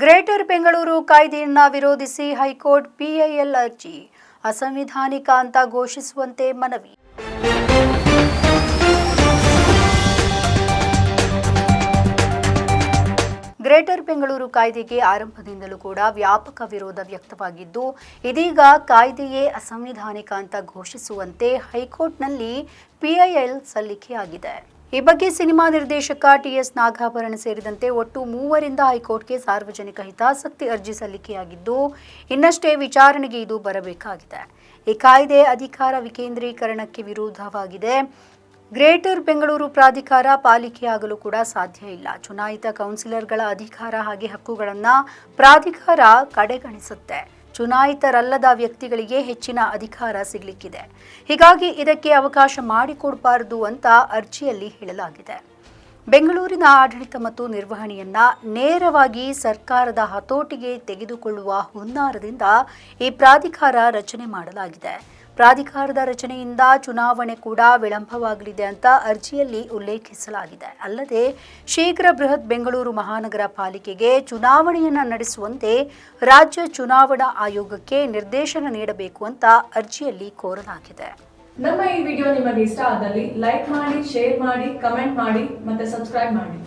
Greater Bengaluru ಕಾಯ್ದೆಯನ್ನ ವಿರೋಧಿಸಿ high court PIL ಅರ್ಜಿ. ಅಸಂವಿಧಾನಿಕ ಅಂತ ಘೋಷಿಸುವಂತೆ ಮನವಿ. ಗ್ರೇಟರ್ ಬೆಂಗಳೂರು ಕಾಯ್ದೆಗೆ ಆರಂಭದಿಂದಲೂ ಕೂಡ ವ್ಯಾಪಕ ವಿರೋಧ ವ್ಯಕ್ತವಾಗಿದ್ದು, ಇದೀಗ ಕಾಯ್ದೆಯೇ ಅಸಂವಿಧಾನಿಕ ಅಂತ ಘೋಷಿಸುವಂತೆ ಹೈಕೋರ್ಟ್ನಲ್ಲಿ ಪಿಐಎಲ್ ಸಲ್ಲಿಕೆಯಾಗಿದೆ. ಈ ಬಗ್ಗೆ ಸಿನಿಮಾ ನಿರ್ದೇಶಕ ಟಿಎಸ್ ನಾಗಾಭರಣ ಸೇರಿದಂತೆ ಒಟ್ಟು ಮೂವರಿಂದ ಹೈಕೋರ್ಟ್ಗೆ ಸಾರ್ವಜನಿಕ ಹಿತಾಸಕ್ತಿ ಅರ್ಜಿ ಸಲ್ಲಿಕೆಯಾಗಿದ್ದು, ಇನ್ನಷ್ಟೇ ವಿಚಾರಣೆಗೆ ಇದು ಬರಬೇಕಾಗಿದೆ. ಈ ಕಾಯ್ದೆ ಅಧಿಕಾರ ವಿಕೇಂದ್ರೀಕರಣಕ್ಕೆ ವಿರೋಧವಾಗಿದೆ ಗ್ರೇಟರ್ ಬೆಂಗಳೂರು ಪ್ರಾಧಿಕಾರ ಪಾಲಿಕೆಯಾಗಲು ಕೂಡ ಸಾಧ್ಯ ಇಲ್ಲ. ಚುನಾಯಿತ ಕೌನ್ಸಿಲರ್ಗಳ ಅಧಿಕಾರ ಹಾಗೆ ಹಕ್ಕುಗಳನ್ನು ಪ್ರಾಧಿಕಾರ ಕಡೆಗಣಿಸುತ್ತೆ. ಚುನಾಯಿತರಲ್ಲದ ವ್ಯಕ್ತಿಗಳಿಗೆ ಹೆಚ್ಚಿನ ಅಧಿಕಾರ ಸಿಗಲಿಕ್ಕಿದೆ. ಹೀಗಾಗಿ ಇದಕ್ಕೆ ಅವಕಾಶ ಮಾಡಿಕೊಡಬಾರದು ಅಂತ ಅರ್ಜಿಯಲ್ಲಿ ಹೇಳಲಾಗಿದೆ. ಬೆಂಗಳೂರಿನ ಆಡಳಿತ ಮತ್ತು ನಿರ್ವಹಣೆಯನ್ನ ನೇರವಾಗಿ ಸರ್ಕಾರದ ಹತೋಟಿಗೆ ತೆಗೆದುಕೊಳ್ಳುವ ಹುನ್ನಾರದಿಂದ ಈ ಪ್ರಾಧಿಕಾರ ರಚನೆ ಮಾಡಲಾಗಿದೆ. ಪ್ರಾಧಿಕಾರದ ರಚನೆಯಿಂದ ಚುನಾವಣೆ ಕೂಡ ವಿಳಂಬವಾಗಲಿದೆ ಅಂತ ಅರ್ಜಿಯಲ್ಲಿ ಉಲ್ಲೇಖಿಸಲಾಗಿದೆ. ಅಲ್ಲದೆ ಶೀಘ್ರ ಬೃಹತ್ ಬೆಂಗಳೂರು ಮಹಾನಗರ ಪಾಲಿಕೆಗೆ ಚುನಾವಣೆಯನ್ನು ನಡೆಸುವಂತೆ ರಾಜ್ಯ ಚುನಾವಣಾ ಆಯೋಗಕ್ಕೆ ನಿರ್ದೇಶನ ನೀಡಬೇಕು ಅಂತ ಅರ್ಜಿಯಲ್ಲಿ ಕೋರಲಾಗಿದೆ. ನಮ್ಮ ಈ ವಿಡಿಯೋ ನಿಮಗೆ ಇಷ್ಟ ಆದಲ್ಲಿ ಲೈಕ್ ಮಾಡಿ, ಶೇರ್ ಮಾಡಿ, ಕಮೆಂಟ್ ಮಾಡಿ ಮತ್ತೆ ಸಬ್ಸ್ಕ್ರೈಬ್ ಮಾಡಿ.